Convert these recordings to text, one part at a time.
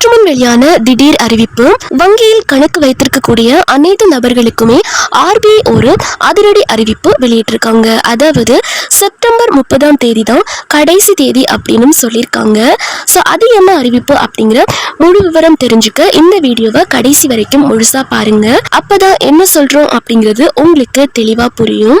சற்றுமுன் வெளியான திடீர் அறிவிப்பு வங்கியில் கணக்கு வைத்திருக்கக்கூடிய அனைத்து நபர்களுக்குமே ஆர்பிஐ ஒரு அதிரடி அறிவிப்பு வெளியிட்டிருக்காங்க. அதாவது செப்டம்பர் முப்பதாம் தேதி தான் கடைசி தேதி அப்படின்னு சொல்லியிருக்காங்க. ஸோ அது என்ன அறிவிப்பு அப்படிங்கிற முழு விவரம் தெரிஞ்சுக்க இந்த வீடியோவை கடைசி வரைக்கும் முழுசா பாருங்க. அப்பதான் என்ன சொல்றோம் அப்படிங்கிறது உங்களுக்கு தெளிவா புரியும்.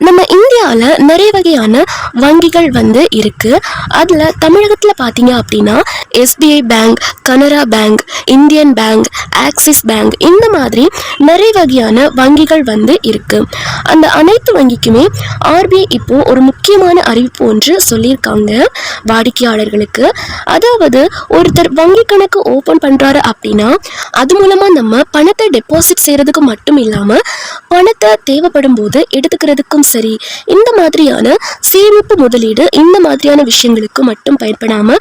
நம்ம இந்தியாவில் நிறைய வகையான வங்கிகள் வந்து இருக்குது அதில் தமிழகத்தில் பார்த்தீங்க அப்படின்னா SBI bank Canara bank Indian bank Axis bank இந்த மாதிரி நிறைய வகையான வங்கிகள் வந்து இருக்குது அந்த அனைத்து வங்கிக்குமே ஆர்பிஐ இப்போது ஒரு முக்கியமான அறிவிப்பு ஒன்று சொல்லியிருக்காங்க வாடிக்கையாளர்களுக்கு. அதாவது ஒருத்தர் வங்கி கணக்கு ஓப்பன் பண்ணுறாரு அப்படின்னா அது மூலமாக நம்ம பணத்தை டெபாசிட் செய்கிறதுக்கு மட்டும் இல்லாமல் பணத்தை தேவைப்படும் போது எடுத்துக்கிறதுக்கும் சரி. இந்த மாதிரியான சேமிப்பு முதலீடு இந்த மாதிரியான விஷயங்களுக்கு மட்டும் பயன்படாமல்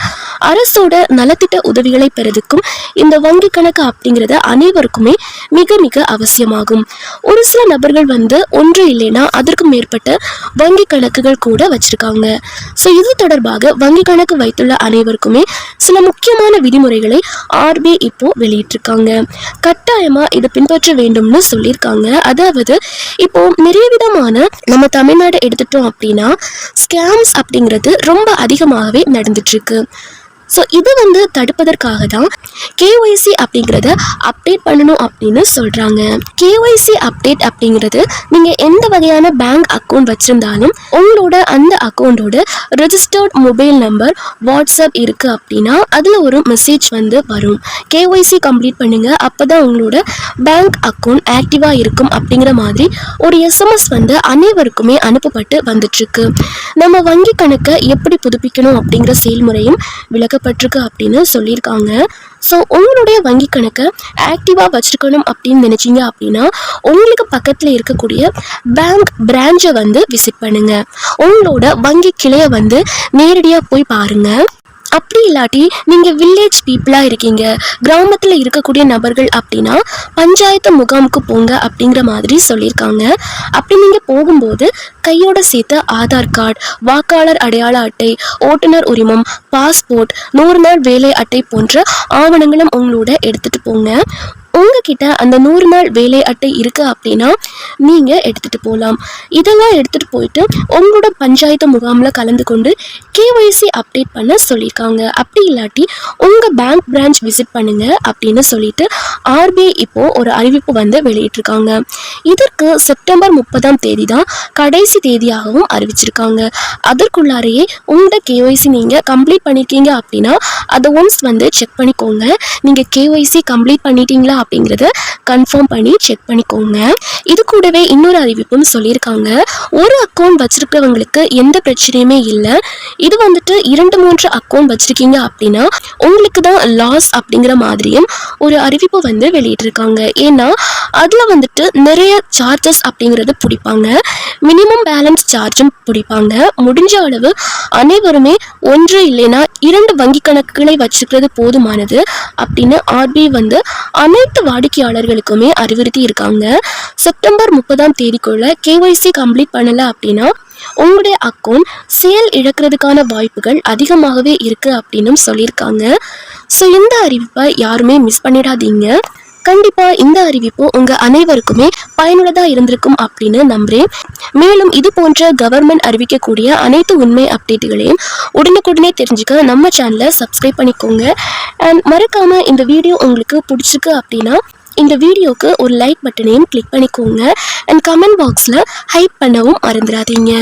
அரசோட நலத்திட்ட உதவிகளை பெறதுக்கும் இந்த வங்கி கணக்கு அப்படிங்கிறது அனைவருக்குமே மிக மிக அவசியமாகும். ஒரு சில நபர்கள் வந்து ஒன்று இல்லைன்னா அதற்கு மேற்பட்ட வங்கி கணக்குகள் கூட வச்சிருக்காங்க. ஸோ இது தொடர்பாக வங்கி கணக்கு வைத்துள்ள அனைவருக்குமே சில முக்கியமான விதிமுறைகளை ஆர்பிஐ இப்போ வெளியிட்டிருக்காங்க. கட்டாயமா இதை பின்பற்ற வேண்டும்னு சொல்லியிருக்காங்க. அதாவது இப்போ நிறைய விதமான நம்ம தமிழ்நாடு எடுத்துட்டோம் அப்படின்னா ஸ்கேம்ஸ் அப்படிங்கிறது ரொம்ப அதிகமாகவே நடந்துட்டு இருக்கு. ஸோ இது வந்து தடுப்பதற்காக தான் கேஒய்சி அப்படிங்கிறத அப்டேட் பண்ணணும் அப்படின்னு சொல்கிறாங்க கேஒய்சி அப்டேட் அப்படிங்கிறது நீங்கள் எந்த வகையான பேங்க் அக்கௌண்ட் வச்சுருந்தாலும் உங்களோட அந்த அக்கௌண்ட்டோட ரெஜிஸ்டர்ட் மொபைல் நம்பர் வாட்ஸ்அப் இருக்குது அப்படின்னா அதில் ஒரு மெசேஜ் வந்து வரும். கேஒய்சி கம்ப்ளீட் பண்ணுங்கள் அப்போ தான் உங்களோட பேங்க் அக்கௌண்ட் ஆக்டிவாக இருக்கும் அப்படிங்கிற மாதிரி ஒரு எஸ்எம்எஸ் வந்து அனைவருக்குமே அனுப்பப்பட்டு வந்துட்டுருக்கு. நம்ம வங்கி கணக்கை எப்படி புதுப்பிக்கணும் அப்படிங்கிற செயல்முறையும் கொடுக்கப்பட்டிருக்கு அப்படின்னு சொல்லியிருக்காங்க. ஸோ உங்களுடைய வங்கி கணக்கை ஆக்டிவாக வச்சுருக்கணும் அப்படின்னு நினச்சிங்க அப்படின்னா உங்களுக்கு பக்கத்தில் இருக்கக்கூடிய பேங்க் பிரான்ச்சை வந்து விசிட் பண்ணுங்கள் உங்களோட வங்கி கிளையை வந்து நேரடியாக போய் பாருங்கள் அப்படி இல்லாட்டி நீங்கள் வில்லேஜ் பீப்புளாக இருக்கீங்க. கிராமத்தில் இருக்கக்கூடிய நபர்கள் அப்படின்னா பஞ்சாயத்து முகாமுக்கு போங்க அப்படிங்கிற மாதிரி சொல்லியிருக்காங்க. அப்படி நீங்கள் போகும்போது கையோட சேர்த்து ஆதார் கார்டு வாக்காளர் அடையாள அட்டை ஓட்டுநர் உரிமம் பாஸ்போர்ட் நூறு நாள் வேலை அட்டை போன்ற ஆவணங்களும் உங்களோட எடுத்துகிட்டு போங்க. உங்ககிட்ட அந்த நூறு நாள் வேலை அட்டை இருக்கு அப்படின்னா நீங்க எடுத்துட்டு போகலாம் இதெல்லாம் எடுத்துட்டு போயிட்டு உங்களோட பஞ்சாயத்து முகாமில் கலந்து கொண்டு கேஒய்சி அப்டேட் பண்ண சொல்லியிருக்காங்க அப்படி இல்லாட்டி உங்க பேங்க் பிரான்ச் விசிட் பண்ணுங்க அப்படின்னு சொல்லிட்டு ஆர்பிஐ இப்போ ஒரு அறிவிப்பு வந்து வெளியிட்டிருக்காங்க. இதற்கு செப்டம்பர் முப்பதாம் தேதி தான் கடைசி தேதியாகவும் அறிவிச்சிருக்காங்க. அதற்குள்ளாரையே உங்களோட கேஒய்சி நீங்க கம்ப்ளீட் பண்ணியிருக்கீங்க அப்படின்னா அதை ஒன்ஸ் வந்து செக் பண்ணிக்கோங்க. நீங்க கேஒய்சி கம்ப்ளீட் பண்ணிட்டீங்களா அப்படிங்கிறத கன்ஃபார்ம் பண்ணி செக் பண்ணிக்கோங்க. இது கூடவே இன்னொரு அறிவிப்பும் சொல்லியிருக்காங்க. ஒரு அக்கௌண்ட் வச்சுருக்கிறவங்களுக்கு எந்த பிரச்சனையுமே இல்லை. இது வந்துட்டு இரண்டு மூன்று அக்கௌண்ட் வச்சிருக்கீங்க அப்படின்னா உங்களுக்கு தான் லாஸ் அப்படிங்கிற மாதிரியும் ஒரு அறிவிப்பு வந்து வெளியிட்டிருக்காங்க. ஏன்னா அதில் வந்துட்டு நிறைய சார்ஜஸ் அப்படிங்கிறது பிடிப்பாங்க. மினிமம் பேலன்ஸ் சார்ஜும் பிடிப்பாங்க. முடிஞ்ச அளவு அனைவருமே ஒன்று இல்லைன்னா இரண்டு வங்கி கணக்குகளை வச்சுக்கிறது போதுமானது அப்படின்னு ஆர்பிஐ வந்து அனைத்து வாடிக்கையாளர்களுக்குமே அறிவுறுத்தி இருக்காங்க. செப்டம்பர் முப்பதாம் தேதிக்குள்ள கேஒய்சி கம்ப்ளீட் பண்ணல அப்படின்னா உங்களுடைய அக்கௌண்ட் செயல் இழக்கிறதுக்கான வாய்ப்புகள் அதிகமாகவே இருக்கு அப்படின்னும் சொல்லியிருக்காங்க. ஸோ இந்த அறிவிப்பை யாருமே மிஸ் பண்ணிடாதீங்க. கண்டிப்பா இந்த அறிவிப்பு உங்க அனைவருக்குமே பயனுள்ளதா இருந்திருக்கும் அப்படின்னு நம்புறேன். மேலும் இது போன்ற கவர்மெண்ட் அறிவிக்கக்கூடிய அனைத்து உண்மை அப்டேட்டுகளையும் உடனுக்குடனே தெரிஞ்சுக்க நம்ம சேனலை சப்ஸ்கிரைப் பண்ணிக்கோங்க. அண்ட் மறக்காம இந்த வீடியோ உங்களுக்கு பிடிச்சிருக்கு அப்படின்னா இந்த வீடியோக்கு ஒரு லைக் பட்டனையும் கிளிக் பண்ணிக்கோங்க. அண்ட் கமெண்ட் பாக்ஸில் ஹைப் பண்ணவும் மறந்துடாதீங்க.